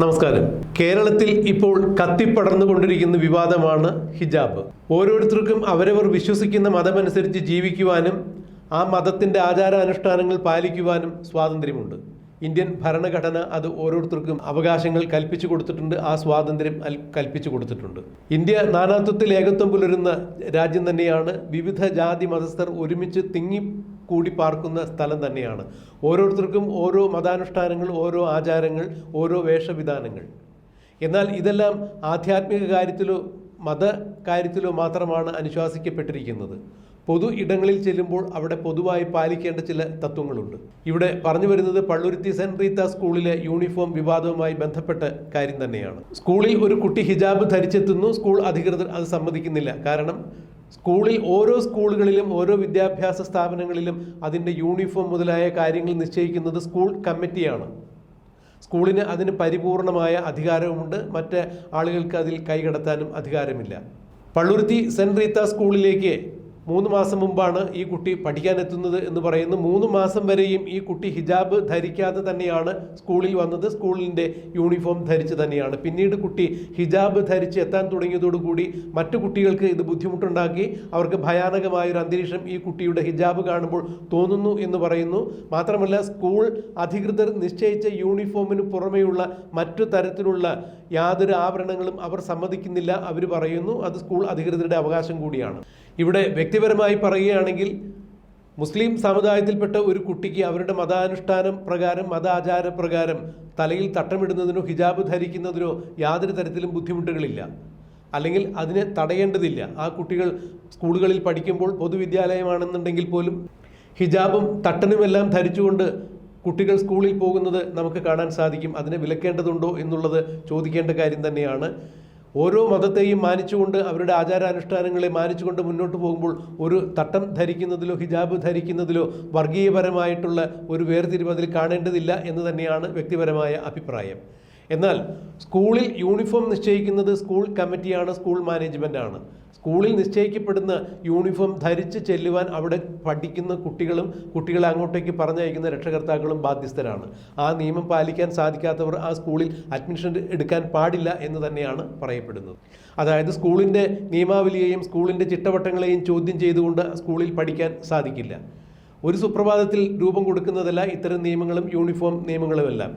നമസ്കാരം. കേരളത്തിൽ ഇപ്പോൾ കത്തിപ്പടർന്നുകൊണ്ടിരിക്കുന്ന വിവാദമാണ് ഹിജാബ്. ഓരോരുത്തർക്കും അവരവർ വിശ്വസിക്കുന്ന മതമനുസരിച്ച് ജീവിക്കുവാനും ആ മതത്തിന്റെ ആചാരാനുഷ്ഠാനങ്ങൾ പാലിക്കുവാനും സ്വാതന്ത്ര്യമുണ്ട്. ഇന്ത്യൻ ഭരണഘടന അത് ഓരോരുത്തർക്കും അവകാശങ്ങൾ കൽപ്പിച്ചു കൊടുത്തിട്ടുണ്ട് ആ സ്വാതന്ത്ര്യം കൽപ്പിച്ചു കൊടുത്തിട്ടുണ്ട്. ഇന്ത്യ നാനാത്വത്തിൽ ഏകത്വം പുലരുന്ന രാജ്യം തന്നെയാണ്. വിവിധ ജാതി മതസ്ഥർ ഒരുമിച്ച് തിങ്ങി കൂടി പാർക്കുന്ന സ്ഥലം തന്നെയാണ്. ഓരോരുത്തർക്കും ഓരോ മതാനുഷ്ഠാനങ്ങൾ ഓരോ ആചാരങ്ങൾ ഓരോ വേഷവിധാനങ്ങൾ. എന്നാൽ ഇതെല്ലാം ആധ്യാത്മിക കാര്യത്തിലോ മത കാര്യത്തിലോ മാത്രമാണ് അനുശാസിക്കപ്പെട്ടിരിക്കുന്നത്. പൊതു ഇടങ്ങളിൽ ചെല്ലുമ്പോൾ അവിടെ പൊതുവായി പാലിക്കേണ്ട ചില തത്വങ്ങളുണ്ട്. ഇവിടെ പറഞ്ഞു വരുന്നത് പള്ളുരുത്തി സെന്റ് റീത്ത സ്കൂളിലെ യൂണിഫോം വിവാദവുമായി ബന്ധപ്പെട്ട കാര്യം തന്നെയാണ്. സ്കൂളിൽ ഒരു കുട്ടി ഹിജാബ് ധരിച്ചെത്തുന്നു സ്കൂൾ അധികൃതർ അത് സമ്മതിക്കുന്നില്ല. കാരണം സ്കൂളിൽ ഓരോ സ്കൂളുകളിലും ഓരോ വിദ്യാഭ്യാസ സ്ഥാപനങ്ങളിലും അതിന്റെ യൂണിഫോം മുതലായ കാര്യങ്ങൾ നിശ്ചയിക്കുന്നത് സ്കൂൾ കമ്മിറ്റിയാണ്. സ്കൂളിന് അതിന് പരിപൂർണമായ അധികാരവുമുണ്ട്. മറ്റ് ആളുകൾക്ക് അതിൽ കൈകടത്താനും അധികാരമില്ല. പള്ളുരുത്തി സെന്റ് റീത്ത സ്കൂളിലേക്ക് മൂന്ന് മാസം മുമ്പാണ് ഈ കുട്ടി പഠിക്കാനെത്തുന്നത് എന്ന് പറയുന്നു. മൂന്ന് മാസം വരെയും ഈ കുട്ടി ഹിജാബ് ധരിക്കാതെ തന്നെയാണ് സ്കൂളിൽ വന്നത്. സ്കൂളിന്റെ യൂണിഫോം ധരിച്ച് തന്നെയാണ്. പിന്നീട് കുട്ടി ഹിജാബ് ധരിച്ച് എത്താൻ തുടങ്ങിയതോടുകൂടി മറ്റു കുട്ടികൾക്ക് ഇത് ബുദ്ധിമുട്ടുണ്ടാക്കി. അവർക്ക് ഭയാനകമായൊരു അന്തരീക്ഷം ഈ കുട്ടിയുടെ ഹിജാബ് കാണുമ്പോൾ തോന്നുന്നു എന്ന് പറയുന്നു. മാത്രമല്ല സ്കൂൾ അധികൃതർ നിശ്ചയിച്ച യൂണിഫോമിന് പുറമെയുള്ള മറ്റു തരത്തിലുള്ള യാതൊരു ആഭരണങ്ങളും അവർ സമ്മതിക്കുന്നില്ല. അവർ പറയുന്നു അത് സ്കൂൾ അധികൃതരുടെ അവകാശം കൂടിയാണ്. ഇവിടെ വ്യക്തിപരമായി പറയുകയാണെങ്കിൽ മുസ്ലിം സമുദായത്തിൽപ്പെട്ട ഒരു കുട്ടിക്ക് അവരുടെ മതാനുഷ്ഠാനം പ്രകാരം മതാചാര പ്രകാരം തലയിൽ തട്ടമിടുന്നതിനോ ഹിജാബ് ധരിക്കുന്നതിനോ യാതൊരു തരത്തിലും ബുദ്ധിമുട്ടുകളില്ല. അല്ലെങ്കിൽ അതിനെ തടയേണ്ടതില്ല. ആ കുട്ടികൾ സ്കൂളുകളിൽ പഠിക്കുമ്പോൾ പൊതുവിദ്യാലയമാണെന്നുണ്ടെങ്കിൽ പോലും ഹിജാബും തട്ടനുമെല്ലാം ധരിച്ചുകൊണ്ട് കുട്ടികൾ സ്കൂളിൽ പോകുന്നത് നമുക്ക് കാണാൻ സാധിക്കും. അതിനെ വിലക്കേണ്ടതുണ്ടോ എന്നുള്ളത് ചോദിക്കേണ്ട കാര്യം തന്നെയാണ്. ഓരോ മതത്തെയും മാനിച്ചുകൊണ്ട് അവരുടെ ആചാരാനുഷ്ഠാനങ്ങളെ മാനിച്ചുകൊണ്ട് മുന്നോട്ട് പോകുമ്പോൾ ഒരു തട്ടം ധരിക്കുന്നതിലോ ഹിജാബ് ധരിക്കുന്നതിലോ വർഗീയപരമായിട്ടുള്ള ഒരു വേർതിരിവ് അതിൽ കാണേണ്ടതില്ല എന്ന് തന്നെയാണ് വ്യക്തിപരമായ അഭിപ്രായം. എന്നാൽ സ്കൂളിൽ യൂണിഫോം നിശ്ചയിക്കുന്നത് സ്കൂൾ കമ്മിറ്റിയാണ് സ്കൂൾ മാനേജ്മെന്റാണ്. സ്കൂളിൽ നിശ്ചയിക്കപ്പെടുന്ന യൂണിഫോം ധരിച്ച് ചെല്ലുവാൻ അവിടെ പഠിക്കുന്ന കുട്ടികളും കുട്ടികളെ അങ്ങോട്ടേക്ക് പറഞ്ഞയക്കുന്ന രക്ഷകർത്താക്കളും ബാധ്യസ്ഥരാണ്. ആ നിയമം പാലിക്കാൻ സാധിക്കാത്തവർ ആ സ്കൂളിൽ അഡ്മിഷൻ എടുക്കാൻ പാടില്ല എന്ന് തന്നെയാണ് പറയപ്പെടുന്നത്. അതായത് സ്കൂളിന്റെ നിയമാവലിയെയും സ്കൂളിന്റെ ചിട്ടവട്ടങ്ങളെയും ചോദ്യം ചെയ്തുകൊണ്ട് സ്കൂളിൽ പഠിക്കാൻ സാധിക്കില്ല. ഒരു സുപ്രഭാതത്തിൽ രൂപം കൊടുക്കുന്നതല്ല ഇത്തരം നിയമങ്ങളും യൂണിഫോം നിയമങ്ങളുമെല്ലാം.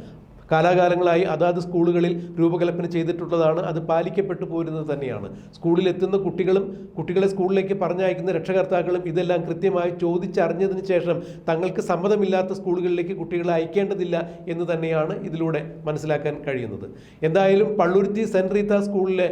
കാലാകാലങ്ങളായി അതാത് സ്കൂളുകളിൽ രൂപകൽപ്പന ചെയ്തിട്ടുള്ളതാണ് അത് പാലിക്കപ്പെട്ടു പോരുന്നത് തന്നെയാണ്. സ്കൂളിലെത്തുന്ന കുട്ടികളും കുട്ടികളെ സ്കൂളിലേക്ക് പറഞ്ഞയക്കുന്ന രക്ഷകർത്താക്കളും ഇതെല്ലാം കൃത്യമായി ചോദിച്ചറിഞ്ഞതിന് ശേഷം തങ്ങൾക്ക് സമ്മതമില്ലാത്ത സ്കൂളുകളിലേക്ക് കുട്ടികളെ അയക്കേണ്ടതില്ല എന്ന് തന്നെയാണ് ഇതിലൂടെ മനസ്സിലാക്കാൻ കഴിയുന്നത്. എന്തായാലും പള്ളുരുത്തി സെന്റ് റീത്ത സ്കൂളിലെ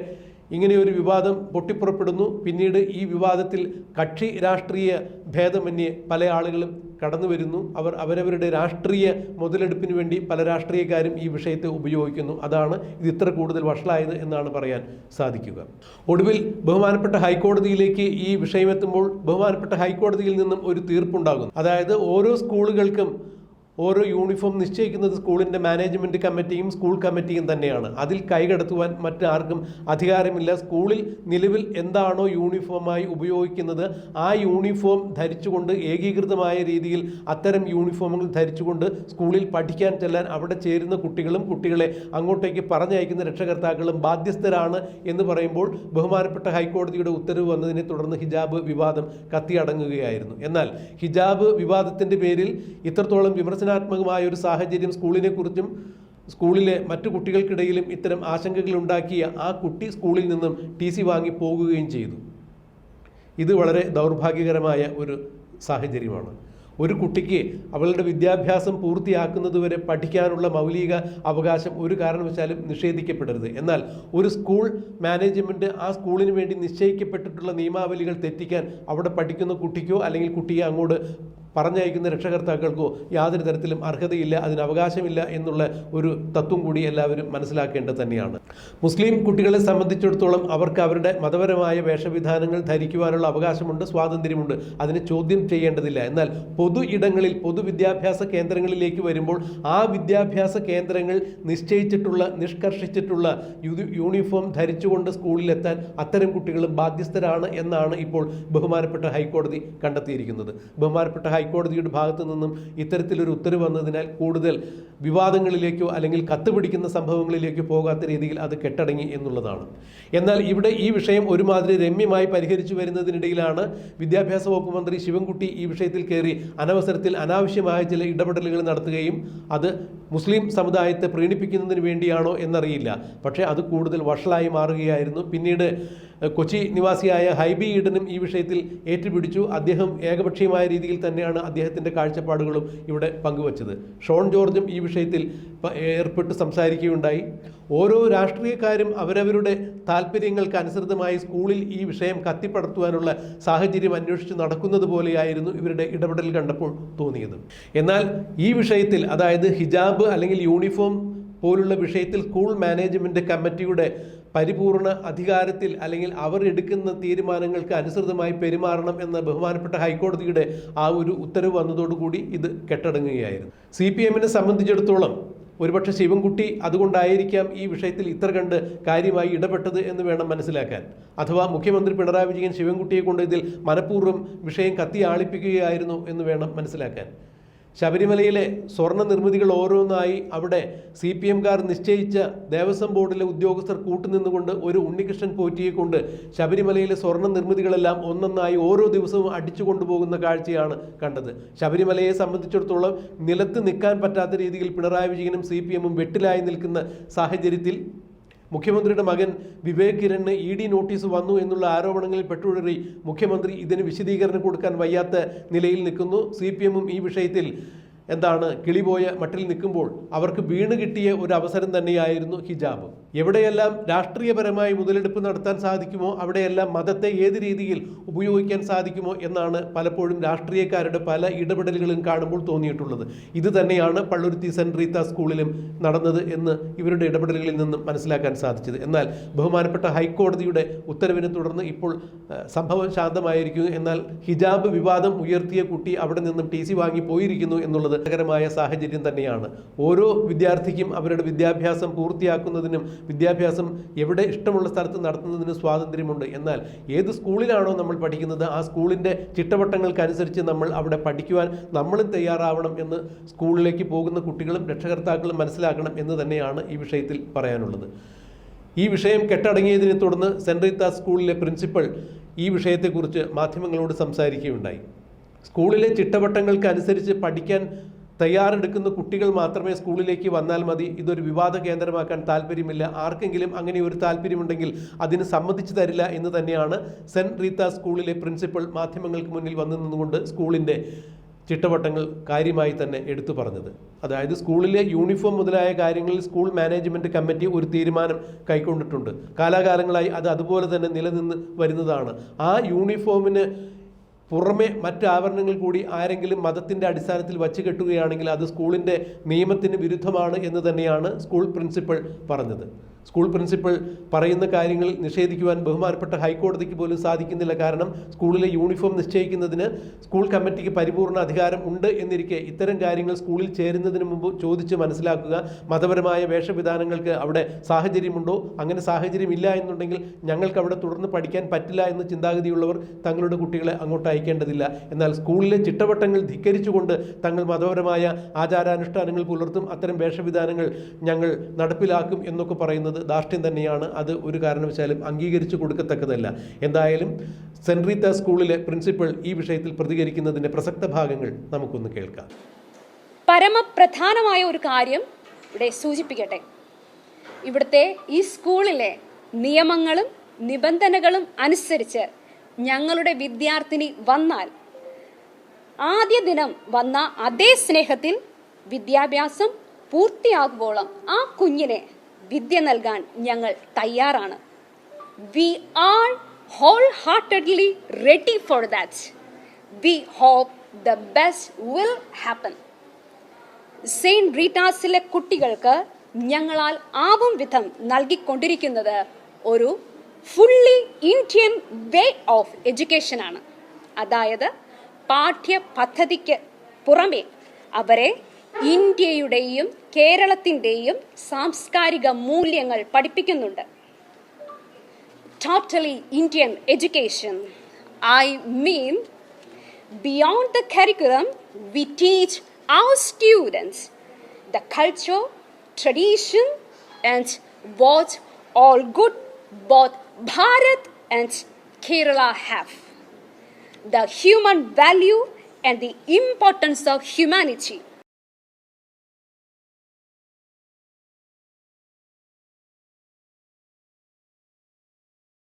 ഇങ്ങനെ ഒരു വിവാദം പൊട്ടിപ്പുറപ്പെടുന്നു. പിന്നീട് ഈ വിവാദത്തിൽ കക്ഷി രാഷ്ട്രീയ ഭേദമന്യേ പല ആളുകളും കടന്നു വരുന്നു. അവർ അവരവരുടെ രാഷ്ട്രീയ മുതലെടുപ്പിന് വേണ്ടി പല രാഷ്ട്രീയക്കാരും ഈ വിഷയത്തെ ഉപയോഗിക്കുന്നു. അതാണ് ഇത് ഇത്ര കൂടുതൽ വഷളായത് എന്നാണ് പറയാൻ സാധിക്കുക. ഒടുവിൽ ബഹുമാനപ്പെട്ട ഹൈക്കോടതിയിലേക്ക് ഈ വിഷയമെത്തുമ്പോൾ ബഹുമാനപ്പെട്ട ഹൈക്കോടതിയിൽ നിന്നും ഒരു തീർപ്പുണ്ടാകുന്നു. അതായത് ഓരോ സ്കൂളുകൾക്കും ഓരോ യൂണിഫോം നിശ്ചയിക്കുന്നത് സ്കൂളിന്റെ മാനേജ്മെന്റ് കമ്മിറ്റിയും സ്കൂൾ കമ്മിറ്റിയും തന്നെയാണ്. അതിൽ കൈകടത്തുവാൻ മറ്റാർക്കും അധികാരമില്ല. സ്കൂളിൽ നിലവിൽ എന്താണോ യൂണിഫോമായി ഉപയോഗിക്കുന്നത് ആ യൂണിഫോം ധരിച്ചുകൊണ്ട് ഏകീകൃതമായ രീതിയിൽ അത്തരം യൂണിഫോമുകൾ ധരിച്ചുകൊണ്ട് സ്കൂളിൽ പഠിക്കാൻ ചെല്ലാൻ അവിടെ ചേരുന്ന കുട്ടികളും കുട്ടികളെ അങ്ങോട്ടേക്ക് പറഞ്ഞയക്കുന്ന രക്ഷകർത്താക്കളും ബാധ്യസ്ഥരാണ് എന്ന് പറയുമ്പോൾ ബഹുമാനപ്പെട്ട ഹൈക്കോടതിയുടെ ഉത്തരവ് വന്നതിനെ തുടർന്ന് ഹിജാബ് വിവാദം കത്തിയടങ്ങുകയായിരുന്നു. എന്നാൽ ഹിജാബ് വിവാദത്തിന്റെ പേരിൽ ഇത്രത്തോളം വിമർശനാത്മകമായ ഒരു സാഹചര്യം സ്കൂളിനെ കുറിച്ചും സ്കൂളിലെ മറ്റു കുട്ടികൾക്കിടയിലും ഇത്തരം ആശങ്കകൾ ഉണ്ടാക്കിയ ആ കുട്ടി സ്കൂളിൽ നിന്നും ടി സി വാങ്ങി പോകുകയും ചെയ്തു. ഇത് വളരെ ദൗർഭാഗ്യകരമായ ഒരു സാഹചര്യമാണ്. ഒരു കുട്ടിക്ക് അവളുടെ വിദ്യാഭ്യാസം പൂർത്തിയാക്കുന്നതുവരെ പഠിക്കാനുള്ള മൗലിക അവകാശം ഒരു കാരണവശാലും നിഷേധിക്കപ്പെടരുത്. എന്നാൽ ഒരു സ്കൂൾ മാനേജ്മെന്റ് ആ സ്കൂളിന് വേണ്ടി നിശ്ചയിക്കപ്പെട്ടിട്ടുള്ള നിയമാവലികൾ തെറ്റിക്കാൻ അവിടെ പഠിക്കുന്ന കുട്ടിക്കോ അല്ലെങ്കിൽ കുട്ടിയെ അങ്ങോട്ട് പറഞ്ഞയക്കുന്ന രക്ഷകർത്താക്കൾക്കോ യാതൊരു തരത്തിലും അർഹതയില്ല അതിന് അവകാശമില്ല എന്നുള്ള ഒരു തത്വം കൂടി എല്ലാവരും മനസ്സിലാക്കേണ്ടത് തന്നെയാണ്. മുസ്ലിം കുട്ടികളെ സംബന്ധിച്ചിടത്തോളം അവർക്ക് അവരുടെ മതപരമായ വേഷവിധാനങ്ങൾ ധരിക്കുവാനുള്ള അവകാശമുണ്ട് സ്വാതന്ത്ര്യമുണ്ട്. അതിനെ ചോദ്യം ചെയ്യേണ്ടതില്ല. എന്നാൽ പൊതു ഇടങ്ങളിൽ പൊതുവിദ്യാഭ്യാസ കേന്ദ്രങ്ങളിലേക്ക് വരുമ്പോൾ ആ വിദ്യാഭ്യാസ കേന്ദ്രങ്ങൾ നിശ്ചയിച്ചിട്ടുള്ള നിഷ്കർഷിച്ചിട്ടുള്ള യൂണിഫോം ധരിച്ചുകൊണ്ട് സ്കൂളിലെത്താൻ അത്തരം കുട്ടികളും ബാധ്യസ്ഥരാണ് എന്നാണ് ഇപ്പോൾ ബഹുമാനപ്പെട്ട ഹൈക്കോടതി കണ്ടെത്തിയിരിക്കുന്നത്. ബഹുമാനപ്പെട്ട ഹൈക്കോടതിയുടെ ഭാഗത്തു നിന്നും ഇത്തരത്തിലൊരു ഉത്തരവ് വന്നതിനാൽ കൂടുതൽ വിവാദങ്ങളിലേക്കോ അല്ലെങ്കിൽ കത്തുപിടിക്കുന്ന സംഭവങ്ങളിലേക്കോ പോകാത്ത രീതിയിൽ അത് കെട്ടടങ്ങി എന്നുള്ളതാണ്. എന്നാൽ ഇവിടെ ഈ വിഷയം ഒരുമാതിരി രമ്യമായി പരിഹരിച്ചു വരുന്നതിനിടയിലാണ് വിദ്യാഭ്യാസ വകുപ്പ് മന്ത്രി ശിവൻകുട്ടി ഈ വിഷയത്തിൽ കയറി അനവസരത്തിൽ അനാവശ്യമായ ചില ഇടപെടലുകൾ നടത്തുകയും അത് മുസ്ലിം സമുദായത്തെ പ്രീണിപ്പിക്കുന്നതിന് വേണ്ടിയാണോ എന്നറിയില്ല. പക്ഷേ അത് കൂടുതൽ വഷളായി മാറുകയായിരുന്നു. പിന്നീട് കൊച്ചി നിവാസിയായ ഹൈബി ഈഡനും ഈ വിഷയത്തിൽ ഏറ്റുപിടിച്ചു. അദ്ദേഹം ഏകപക്ഷീയമായ രീതിയിൽ തന്നെയാണ് അദ്ദേഹത്തിന്റെ കാഴ്ചപ്പാടുകളും ഇവിടെ പങ്കുവച്ചത്. ഷോൺ ജോർജും ഈ വിഷയത്തിൽ ഏർപ്പെട്ട് സംസാരിക്കുകയുണ്ടായി. ഓരോ രാഷ്ട്രീയക്കാരും അവരവരുടെ താല്പര്യങ്ങൾക്ക് അനുസൃതമായി സ്കൂളിൽ ഈ വിഷയം കത്തിപ്പടർത്തുവാനുള്ള സാഹചര്യം അന്വേഷിച്ച് നടക്കുന്നത് പോലെയായിരുന്നു ഇവരുടെ ഇടപെടൽ കണ്ടപ്പോൾ തോന്നിയത്. എന്നാൽ ഈ വിഷയത്തിൽ അതായത് ഹിജാബ് അല്ലെങ്കിൽ യൂണിഫോം പോലുള്ള വിഷയത്തിൽ സ്കൂൾ മാനേജ്മെന്റ് കമ്മിറ്റിയുടെ പരിപൂർണ അധികാരത്തിൽ അല്ലെങ്കിൽ അവർ എടുക്കുന്ന തീരുമാനങ്ങൾക്ക് അനുസൃതമായി പെരുമാറണം എന്ന ബഹുമാനപ്പെട്ട ഹൈക്കോടതിയുടെ ആ ഒരു ഉത്തരവ് വന്നതോടുകൂടി ഇത് കെട്ടടങ്ങുകയായിരുന്നു. സി പി എമ്മിനെ സംബന്ധിച്ചിടത്തോളം ഒരുപക്ഷെ ശിവൻകുട്ടി അതുകൊണ്ടായിരിക്കാം ഈ വിഷയത്തിൽ ഇത്ര കണ്ട് കാര്യമായി ഇടപെട്ടത് എന്ന് വേണം മനസ്സിലാക്കാൻ. അഥവാ മുഖ്യമന്ത്രി പിണറായി വിജയൻ ശിവൻകുട്ടിയെ കൊണ്ട് ഇതിൽ മനഃപൂർവം വിഷയം കത്തിയാളിപ്പിക്കുകയായിരുന്നു എന്ന് വേണം മനസ്സിലാക്കാൻ. ശബരിമലയിലെ സ്വർണ നിർമ്മിതികൾ ഓരോന്നായി അവിടെ സി പി എംകാർ നിശ്ചയിച്ച ദേവസ്വം ബോർഡിലെ ഉദ്യോഗസ്ഥർ കൂട്ടുനിന്നുകൊണ്ട് ഒരു ഉണ്ണികൃഷ്ണൻ പോറ്റിയെ കൊണ്ട് ശബരിമലയിലെ സ്വർണ നിർമ്മിതികളെല്ലാം ഒന്നൊന്നായി ഓരോ ദിവസവും അടിച്ചു കൊണ്ടുപോകുന്ന കാഴ്ചയാണ് കണ്ടത്. ശബരിമലയെ സംബന്ധിച്ചിടത്തോളം നിലത്ത് നിൽക്കാൻ പറ്റാത്ത രീതിയിൽ പിണറായി വിജയനും സി പി എമ്മും വെട്ടിലായി നിൽക്കുന്ന സാഹചര്യത്തിൽ മുഖ്യമന്ത്രിയുടെ മകൻ വിവേക് കിരണിന് ഇ ഡി നോട്ടീസ് വന്നു എന്നുള്ള ആരോപണങ്ങളിൽ പെട്ടുഴറി മുഖ്യമന്ത്രി ഇതിന് വിശദീകരണം കൊടുക്കാൻ വയ്യാത്ത നിലയിൽ നിൽക്കുന്നു. സി ഈ വിഷയത്തിൽ എന്താണ് കിളിപോയ മട്ടിൽ നിൽക്കുമ്പോൾ അവർക്ക് വീണ് കിട്ടിയ ഒരു അവസരം തന്നെയായിരുന്നു ഹിജാബ്. എവിടെയെല്ലാം രാഷ്ട്രീയപരമായി മുതലെടുപ്പ് നടത്താൻ സാധിക്കുമോ അവിടെയെല്ലാം മതത്തെ ഏത് രീതിയിൽ ഉപയോഗിക്കാൻ സാധിക്കുമോ എന്നാണ് പലപ്പോഴും രാഷ്ട്രീയക്കാരുടെ പല ഇടപെടലുകളും കാണുമ്പോൾ തോന്നിയിട്ടുള്ളത്. ഇത് തന്നെയാണ് പള്ളുരുത്തി സെന്റ് റീത്ത സ്കൂളിലും നടന്നത് എന്ന് ഇവരുടെ ഇടപെടലുകളിൽ നിന്നും മനസ്സിലാക്കാൻ സാധിച്ചത്. എന്നാൽ ബഹുമാനപ്പെട്ട ഹൈക്കോടതിയുടെ ഉത്തരവിനെ തുടർന്ന് ഇപ്പോൾ സംഭവം ശാന്തമായിരിക്കുന്നു. എന്നാൽ ഹിജാബ് വിവാദം ഉയർത്തിയ കുട്ടി അവിടെ നിന്നും ടി സി വാങ്ങി പോയിരിക്കുന്നു എന്നുള്ളത് രസകരമായ സാഹചര്യം തന്നെയാണ്. ഓരോ വിദ്യാർത്ഥിക്കും അവരുടെ വിദ്യാഭ്യാസം പൂർത്തിയാക്കുന്നതിനും വിദ്യാഭ്യാസം എവിടെ ഇഷ്ടമുള്ള സ്ഥലത്ത് നടത്തുന്നതിന് സ്വാതന്ത്ര്യമുണ്ട്. എന്നാൽ ഏത് സ്കൂളിലാണോ നമ്മൾ പഠിക്കുന്നത് ആ സ്കൂളിന്റെ ചിട്ടവട്ടങ്ങൾക്കനുസരിച്ച് നമ്മൾ അവിടെ പഠിക്കുവാൻ നമ്മളും തയ്യാറാവണം എന്ന് സ്കൂളിലേക്ക് പോകുന്ന കുട്ടികളും രക്ഷകർത്താക്കളും മനസ്സിലാക്കണം എന്ന് തന്നെയാണ് ഈ വിഷയത്തിൽ പറയാനുള്ളത്. ഈ വിഷയം കെട്ടടങ്ങിയതിനെ തുടർന്ന് സെന്റ് സ്കൂളിലെ പ്രിൻസിപ്പൽ ഈ വിഷയത്തെക്കുറിച്ച് മാധ്യമങ്ങളോട് സംസാരിക്കുകയുണ്ടായി. സ്കൂളിലെ ചിട്ടവട്ടങ്ങൾക്ക് അനുസരിച്ച് പഠിക്കാൻ തയ്യാറെടുക്കുന്ന കുട്ടികൾ മാത്രമേ സ്കൂളിലേക്ക് വന്നാൽ മതി. ഇതൊരു വിവാദ കേന്ദ്രമാക്കാൻ താല്പര്യമില്ല. ആർക്കെങ്കിലും അങ്ങനെ ഒരു താല്പര്യമുണ്ടെങ്കിൽ അതിന് സമ്മതിച്ചു തരില്ല എന്ന് തന്നെയാണ് സെന്റ് റീത്ത സ്കൂളിലെ പ്രിൻസിപ്പൽ മാധ്യമങ്ങൾക്ക് മുന്നിൽ വന്നു നിന്നുകൊണ്ട് സ്കൂളിന്റെ ചിട്ടവട്ടങ്ങൾ കാര്യമായി തന്നെ എടുത്തു പറഞ്ഞത്. അതായത് സ്കൂളിലെ യൂണിഫോം മുതലായ കാര്യങ്ങളിൽ സ്കൂൾ മാനേജ്മെന്റ് കമ്മിറ്റി ഒരു തീരുമാനം കൈക്കൊണ്ടിട്ടുണ്ട്. കാലാകാലങ്ങളായി അത് അതുപോലെ തന്നെ നിലനിന്ന് വരുന്നതാണ്. ആ യൂണിഫോമിന് പുറമെ മറ്റ് ആവരണങ്ങൾ കൂടി ആരെങ്കിലും മതത്തിന്റെ അടിസ്ഥാനത്തിൽ വച്ച് കെട്ടുകയാണെങ്കിൽ അത് സ്കൂളിന്റെ നിയമത്തിന് വിരുദ്ധമാണ് എന്ന് തന്നെയാണ് സ്കൂൾ പ്രിൻസിപ്പൾ പറഞ്ഞത്. സ്കൂൾ പ്രിൻസിപ്പൽ പറയുന്ന കാര്യങ്ങൾ നിഷേധിക്കുവാൻ ബഹുമാനപ്പെട്ട ഹൈക്കോടതിക്ക് പോലും സാധിക്കുന്നില്ല. കാരണം സ്കൂളിലെ യൂണിഫോം നിശ്ചയിക്കുന്നതിന് സ്കൂൾ കമ്മിറ്റിക്ക് പരിപൂർണ അധികാരം ഉണ്ട് എന്നിരിക്കെ ഇത്തരം കാര്യങ്ങൾ സ്കൂളിൽ ചേരുന്നതിന് മുമ്പ് ചോദിച്ച് മനസ്സിലാക്കുക. മതപരമായ വേഷവിധാനങ്ങൾക്ക് അവിടെ സാഹചര്യമുണ്ടോ? അങ്ങനെ സാഹചര്യം ഇല്ല എന്നുണ്ടെങ്കിൽ ഞങ്ങൾക്ക് അവിടെ തുടർന്ന് പഠിക്കാൻ പറ്റില്ല എന്ന് ചിന്താഗതിയുള്ളവർ തങ്ങളുടെ കുട്ടികളെ അങ്ങോട്ട് അയക്കേണ്ടതില്ല. എന്നാൽ സ്കൂളിലെ ചിട്ടവട്ടങ്ങൾ ധിക്കരിച്ചുകൊണ്ട് തങ്ങൾ മതപരമായ ആചാരാനുഷ്ഠാനങ്ങൾ പുലർത്തും. അത്തരം വേഷവിധാനങ്ങൾ ഞങ്ങൾ നടപ്പിലാക്കും എന്നൊക്കെ പറയുന്നത് ധാർഷ്ട്യം തന്നെയാണ്. അത് ഒരു കാരണവശാലും അംഗീകരിച്ചു കൊടുക്കത്തക്കതല്ല. എന്തായാലും സെന്റ് റീത്ത സ്കൂളിലെ പ്രിൻസിപ്പൽ ഈ വിഷയത്തിൽ പ്രതികരിക്കുന്നതിന്റെ പ്രസക്ത ഭാഗങ്ങൾ നമുക്കൊന്ന് കേൾക്കാം. പരമപ്രധാനമായ ഒരു കാര്യം ഇവിടെ സൂചിപ്പിക്കട്ടെ. ഇവിടുത്തെ ഈ സ്കൂളിലെ നിയമങ്ങളും നിബന്ധനകളും അനുസരിച്ച് ഞങ്ങളുടെ വിദ്യാർത്ഥിനി വന്നാൽ ആദ്യ ദിനം വന്ന അതേ സ്നേഹത്തിൽ വിദ്യാഭ്യാസം പൂർത്തിയാകുമ്പോളം ആ കുഞ്ഞിനെ വിദ്യ നൽകാൻ ഞങ്ങൾ തയ്യാറാണ്. We are wholeheartedly ready for that we hope the best will happen saint റീറ്റാസിലെ കുട്ടികൾക്ക് ഞങ്ങളാൽ ആവും വിധം നൽകിക്കൊണ്ടിരിക്കുന്നത് ഒരു ഫുള്ളി ഇന്ത്യൻ വേ ഓഫ് എഡ്യൂക്കേഷനാണ് അതായത് പാഠ്യ പദ്ധതിക്ക് പുറമെ അവരെ ഇന്ത്യയുടെയും കേരളത്തിൻ്റെയും സാംസ്കാരിക മൂല്യങ്ങൾ പഠിപ്പിക്കുന്നുണ്ട് totally Indian education I mean beyond the curriculum, we teach our students the culture, tradition, and what all good both Bharat and Kerala have. The human value and the importance of humanity